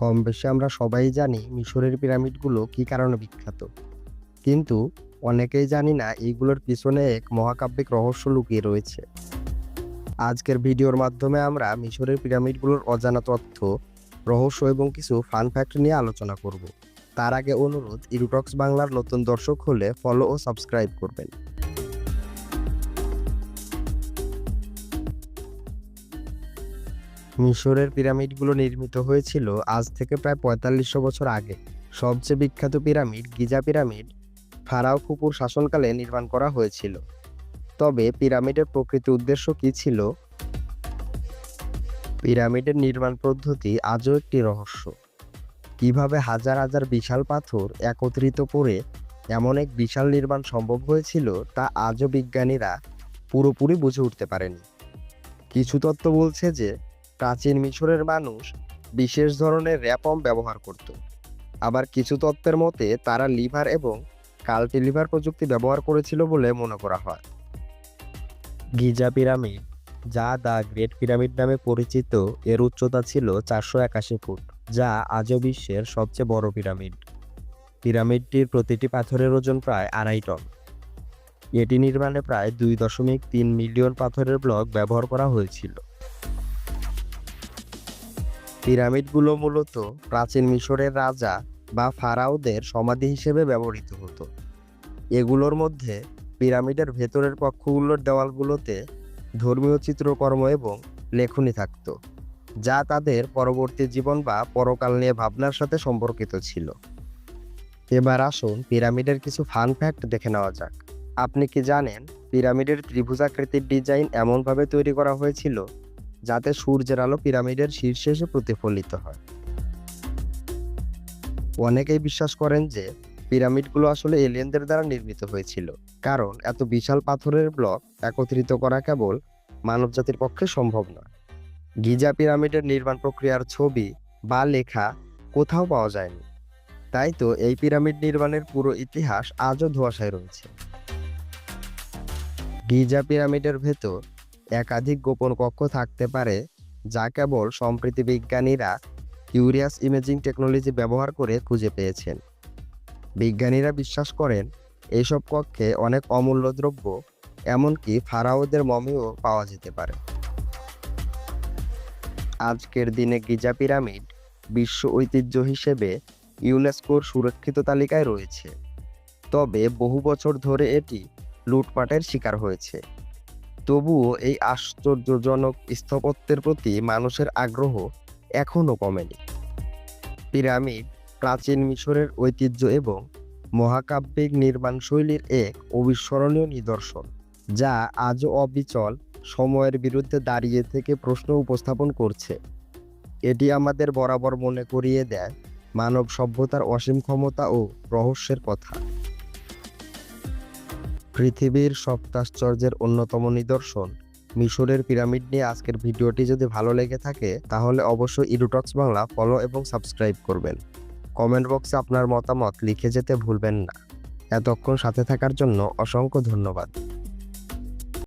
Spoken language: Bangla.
কম বেশি আমরা সবাই জানি মিশরের পিরামিডগুলো কী কারণে বিখ্যাত। কিন্তু অনেকেই জানি না এইগুলোর পিছনে এক মহাকাব্যিক রহস্য লুকিয়ে রয়েছে। আজকের ভিডিওর মাধ্যমে আমরা মিশরের পিরামিডগুলোর অজানা তথ্য, রহস্য এবং কিছু ফান ফ্যাক্ট নিয়ে আলোচনা করব। তার আগে অনুরোধ ইরুটক্স বাংলার নতুন দর্শক হলে ফলো ও সাবস্ক্রাইব করবেন। মিশরের পিরামিডগুলো নির্মিত হয়েছিল আজ থেকে প্রায় পঁয়তাল্লিশশো বছর আগে। সবচেয়ে বিখ্যাত পিরামিড, গিজা পিরামিড, ফারাও ফুপুর শাসনকালে নির্মাণ করা হয়েছিল। তবে পিরামিডের প্রকৃত উদ্দেশ্য কী ছিল? পিরামিডের নির্মাণ পদ্ধতি আজও একটি রহস্য। কীভাবে হাজার হাজার বিশাল পাথর একত্রিত করে এমন এক বিশাল নির্মাণ সম্ভব হয়েছিল তা আজও বিজ্ঞানীরা পুরোপুরি বুঝে উঠতে পারেনি। কিছু তত্ত্ব বলছে যে প্রাচীন মিশরের মানুষ বিশেষ ধরনের র্যাপম ব্যবহার করত। আবার কিছু তত্ত্বের মতে তারা লিভার এবং কাল্টিলিভার প্রযুক্তি ব্যবহার করেছিল বলে মনে করা হয়। গিজা পিরামিড, যা দ্য গ্রেট পিরামিড নামে পরিচিত, এর উচ্চতা ছিল চারশো একাশি ফুট, যা আজও বিশ্বের সবচেয়ে বড় পিরামিড। পিরামিডটির প্রতিটি পাথরের ওজন প্রায় আড়াই টন। এটি নির্মাণে প্রায় দুই দশমিক তিন মিলিয়ন পাথরের ব্লক ব্যবহার করা হয়েছিল। পিরামিডগুলো মূলত প্রাচীন মিশরের রাজা বা ফারাওদের সমাধি হিসেবে ব্যবহৃত হতো। এগুলোর মধ্যে পিরামিডের ভেতরের কক্ষগুলোর দেওয়ালগুলোতে ধর্মীয় চিত্রকর্ম এবং লেখনী থাকত, যা তাদের পরবর্তী জীবন বা পরকাল নিয়ে ভাবনার সাথে সম্পর্কিত ছিল। এবার আসুন পিরামিডের কিছু ফান ফ্যাক্ট দেখে নেওয়া যাক। আপনি কি জানেন পিরামিডের ত্রিভুজাকৃতির ডিজাইন এমনভাবে তৈরি করা হয়েছিল? যাতে সূর্যের আলো পিরামিডের শীর্ষে এসে প্রতিফলিত হয়। অনেকেই বিশ্বাস করেন যে পিরামিডগুলো আসলে এলিয়েনদের দ্বারা নির্মিত হয়েছিল, কারণ এত বিশাল পাথরের ব্লক একত্রিত করা কেবল মানবজাতির পক্ষে সম্ভব নয়। গিজা পিরামিডের নির্মাণ প্রক্রিয়ার ছবি বা লেখা কোথাও পাওয়া যায়নি। তাই তো এই পিরামিড নির্মাণের পুরো ইতিহাস আজও ধোঁয়াশায় রয়েছে। গিজা পিরামিডের ভেতর একাধিক গোপন কক্ষ থাকতে পারে, যা কেবল সম্প্রীতি বিজ্ঞানীরা কিউরিয়াস ইমেজিং টেকনোলজি ব্যবহার করে খুঁজে পেয়েছেন। বিজ্ঞানীরা বিশ্বাস করেন, এইসব কক্ষে অনেক অমূল্য দ্রব্য, এমনকি ফারাওদের মমিও পাওয়া যেতে পারে। আজকের দিনে গিজা পিরামিড বিশ্ব ঐতিহ্য হিসেবে ইউনেস্কোর সুরক্ষিত তালিকায় রয়েছে। তবে বহু বছর ধরে এটি লুটপাটের শিকার হয়েছে। তবুও এই আশ্চর্যজনক স্থাপত্যের প্রতি মানুষের আগ্রহ এখনও কমেনি। পিরামিড, প্রাচীন মিশরের ঐতিহ্য এবং মহাকাব্যিক নির্মাণ শৈলীর এক অবিস্মরণীয় নিদর্শন, যা আজও অবিচল সময়ের বিরুদ্ধে দাঁড়িয়ে থেকে প্রশ্ন উপস্থাপন করছে। এটি আমাদের বরাবর মনে করিয়ে দেয় মানব সভ্যতার অসীম ক্ষমতা ও রহস্যের কথা। পৃথিবীর সপ্তাশ্চর্যের অন্যতম নিদর্শন। মিশরের পিরামিড নিয়ে আজকের ভিডিওটি যদি ভালো লেগে থাকে, তাহলে অবশ্যই ইডুটক্স বাংলা ফলো এবং সাবস্ক্রাইব করবেন। কমেন্ট বক্সে আপনার মতামত লিখে যেতে ভুলবেন না। এতক্ষণ সাথে থাকার জন্য অসংখ্য ধন্যবাদ।